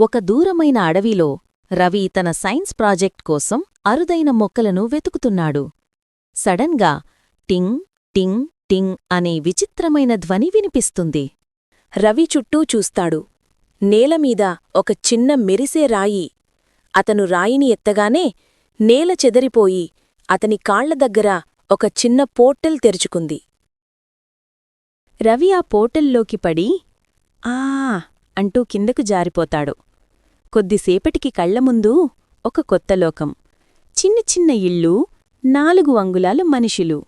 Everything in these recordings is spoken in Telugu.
ఒక దూరమైన అడవిలో రవి తన సైన్స్ ప్రాజెక్ట్ కోసం అరుదైన మొక్కలను వెతుకుతున్నాడు. సడన్గా టింగ్ టింగ్ టింగ్ అనే విచిత్రమైన ధ్వని వినిపిస్తుంది. రవి చుట్టూ చూస్తాడు. నేలమీద ఒక చిన్న మెరిసే రాయి. అతను రాయిని ఎత్తగానే నేల చెదరిపోయి అతని కాళ్ళ దగ్గర ఒక చిన్న పోర్టల్ తెరుచుకుంది. రవి ఆ పోర్టల్లోకి పడి ఆ అంటూ కిందకు జారిపోతాడు. కొద్దిసేపటికి కళ్ళముందు ఒక కొత్త లోకం. చిన్న చిన్న ఇళ్ళు నాలుగు అంగుళాల మనిషులు.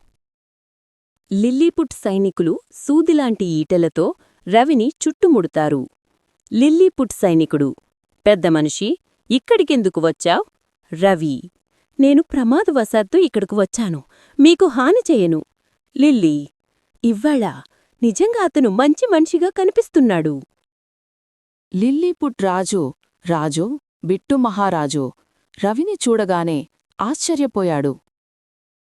లిల్లీపుట్ సైనికులు సూదిలాంటి ఈటెలతో రవిని చుట్టుముడుతారు. లిల్లీపుట్ సైనికుడు పెద్ద మనిషి ఇక్కడికెందుకు వచ్చావ్? రవి నేను ప్రమాదవశాత్తు ఇక్కడకు వచ్చాను. మీకు హాని చేయను. లిల్లీ ఇవ్వాళ నిజంగా అతను మంచి మనిషిగా కనిపిస్తున్నాడు. లిల్లీపుట్ రాజు రాజు బిట్టు మహారాజు. రవిని చూడగానే ఆశ్చర్యపోయాడు.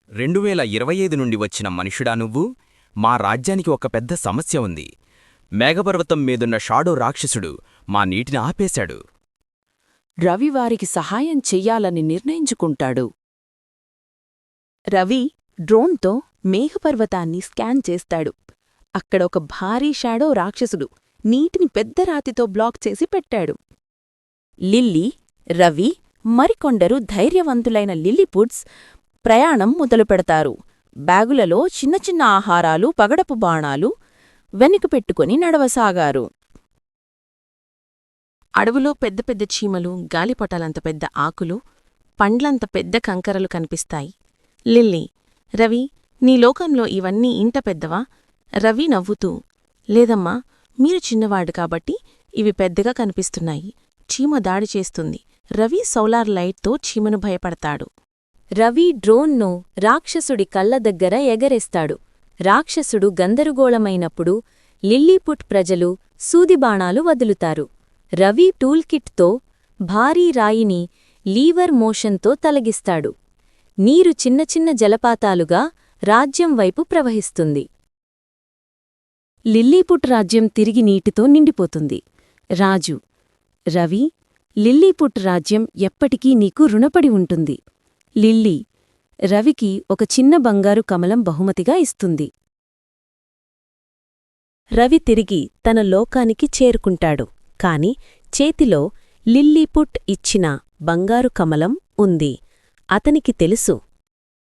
రెండు వేల ఇరవై ఐదు నుండి వచ్చిన మనుషుడా నువ్వు? మా రాజ్యానికి ఒక పెద్ద సమస్య ఉంది. మేఘపర్వతం మీదున్న షాడో రాక్షసుడు మా నీటిని ఆపేశాడు. రవి వారికి సహాయం చెయ్యాలని నిర్ణయించుకుంటాడు. రవి డ్రోన్తో మేఘపర్వతాన్ని స్కాన్ చేస్తాడు. అక్కడ ఒక భారీ షాడో రాక్షసుడు నీటిని పెద్ద రాతితో బ్లాక్ చేసి పెట్టాడు. లిల్లీ రవి మరికొందరు ధైర్యవంతులైన లిల్లీపుడ్స్ ప్రయాణం మొదలుపెడతారు బ్యాగులలో చిన్న చిన్న ఆహారాలు పగడపు బాణాలు వెనుక పెట్టుకుని నడవసాగారు. అడవులో పెద్ద పెద్ద చీమలు గాలిపటాలంత పెద్ద ఆకులు పండ్లంత పెద్ద కంకరలు కనిపిస్తాయి. లిల్లీ రవి నీ లోకంలో ఇవన్నీ ఇంట పెద్దవా? రవి నవ్వుతూ లేదమ్మా మీరు చిన్నవాడు కాబట్టి ఇవి పెద్దగా కనిపిస్తున్నాయి. చీమ దాడి చేస్తుంది. రవి సోలార్ లైట్తో చీమను భయపడతాడు. రవి డ్రోన్ను రాక్షసుడి కళ్ళ దగ్గర ఎగరేస్తాడు. రాక్షసుడు గందరగోళమైనప్పుడు లిల్లీపుట్ ప్రజలు సూదిబాణాలు వదులుతారు. రవి టూల్కిట్తో భారీ రాయిని లీవర్ మోషన్తో తలగిస్తాడు. నీరు చిన్న చిన్న జలపాతాలుగా రాజ్యం వైపు ప్రవహిస్తుంది. లిల్లీపుట్ రాజ్యం తిరిగి నీటితో నిండిపోతుంది. రాజు రవి లిల్లీపుట్ రాజ్యం ఎప్పటికీ నీకు రుణపడి ఉంటుంది. లిల్లీ రవికి ఒక చిన్న బంగారు కమలం బహుమతిగా ఇస్తుంది. రవి తిరిగి తన లోకానికి చేరుకుంటాడు. కాని చేతిలో లిల్లీపుట్ ఇచ్చిన బంగారు కమలం ఉంది. అతనికి తెలుసు